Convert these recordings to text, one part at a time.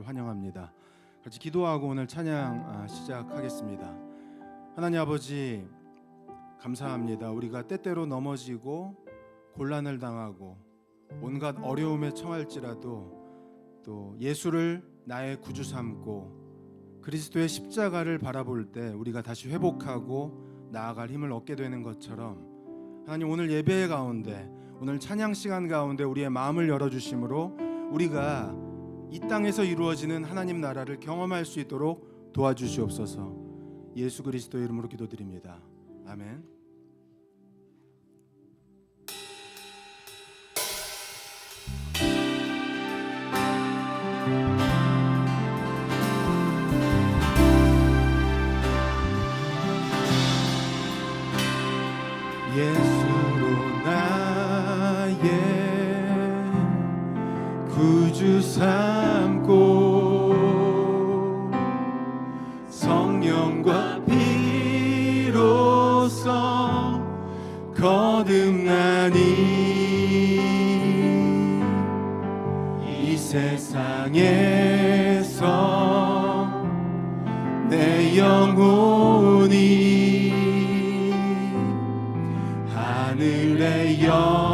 환영합니다. 같이 기도하고 오늘 찬양 아, 시작하겠습니다. 하나님 아버지 감사합니다. 우리가 때때로 넘어지고 곤란을 당하고 온갖 어려움에 처할지라도 또 예수를 나의 구주 삼고 그리스도의 십자가를 바라볼 때 우리가 다시 회복하고 나아갈 힘을 얻게 되는 것처럼 하나님 오늘 예배 가운데 오늘 찬양 시간 가운데 우리의 마음을 열어 주심으로 우리가 이 땅에서 이루어지는 하나님 나라를 경험할 수 있도록 도와주시옵소서. 예수 그리스도의 이름으로 기도드립니다. 아멘. 내 영혼이 하늘의 영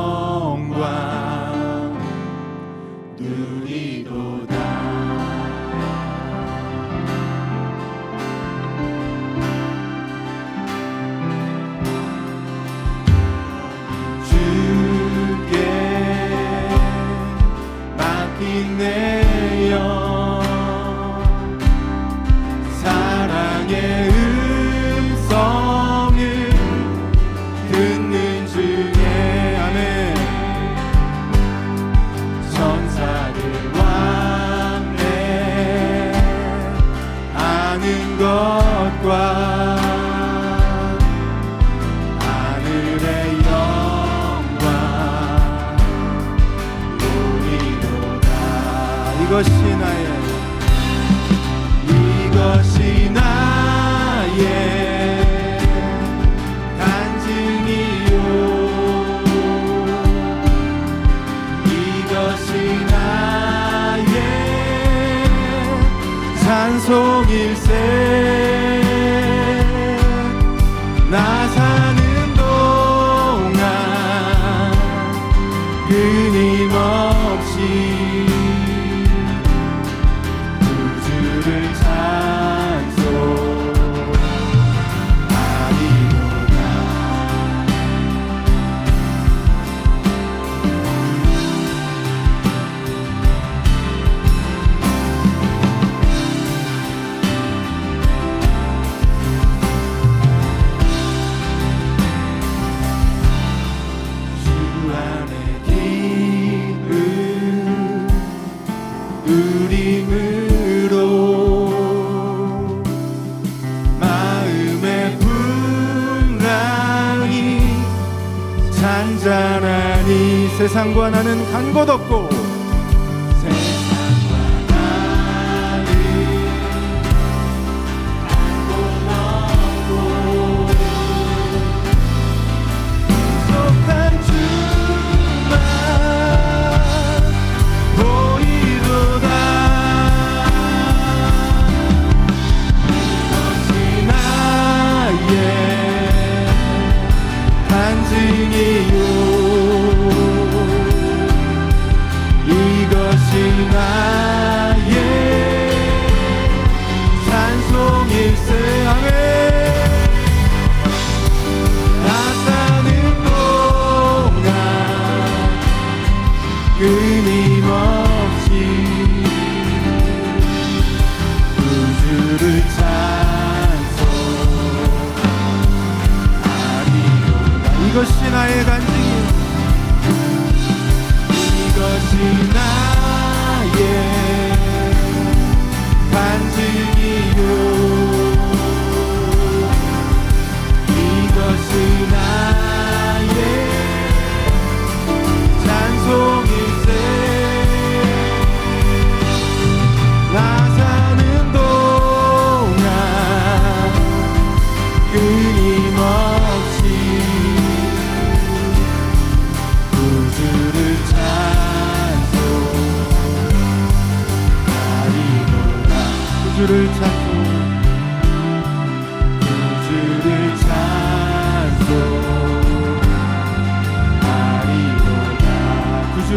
세상과 나는 간곳 없고 세상과 나는 간곳 없고 간증이요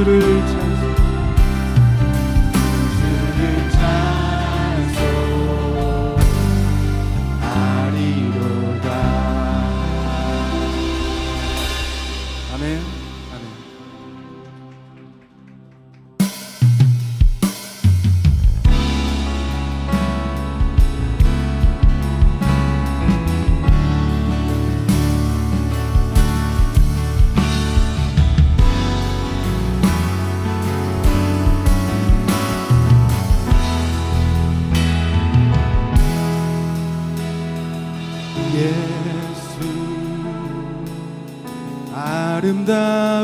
Guru 아름다우신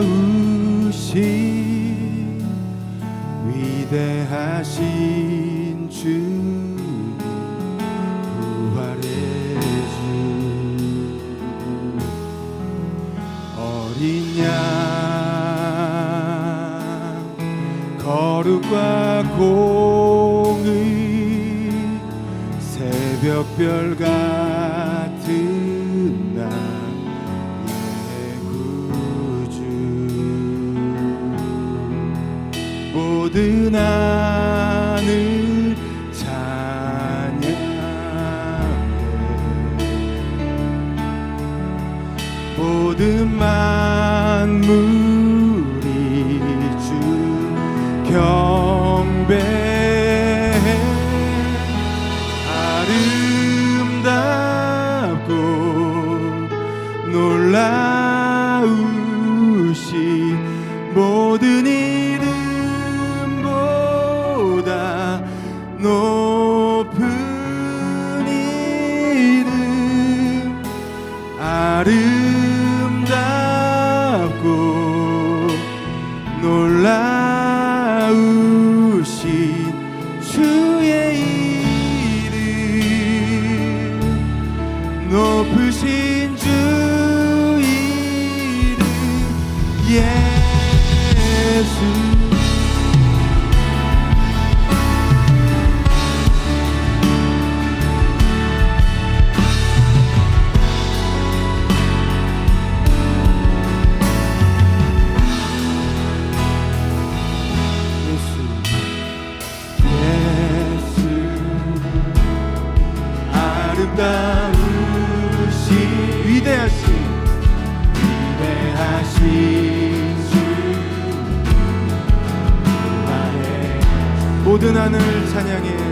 위대하신 주 어린 양 거룩과 공의 새벽별과 do now. 이름 아름 은 하늘 찬양해.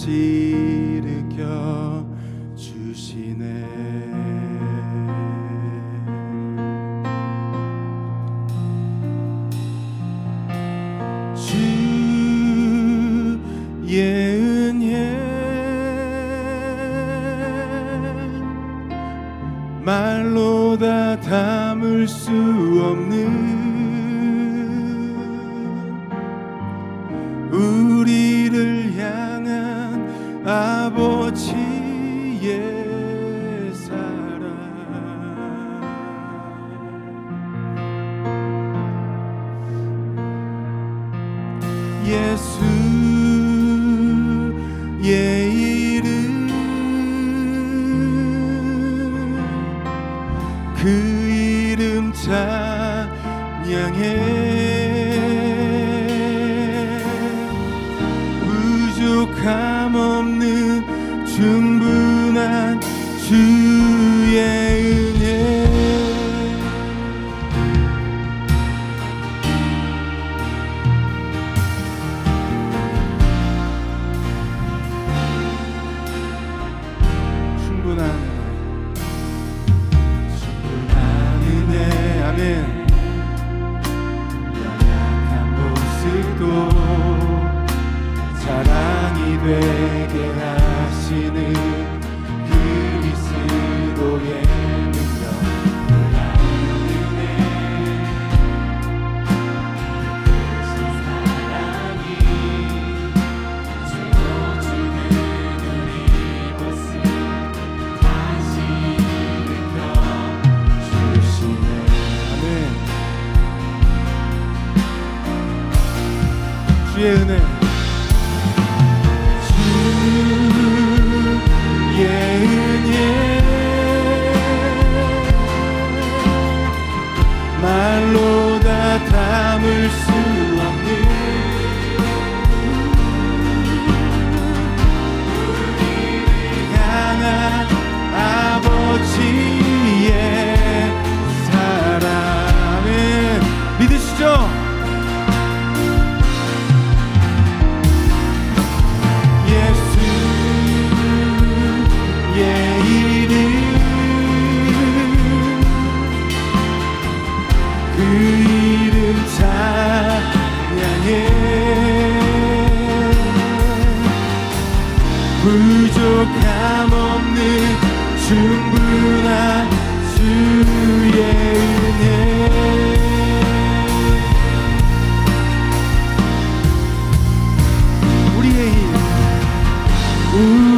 다 우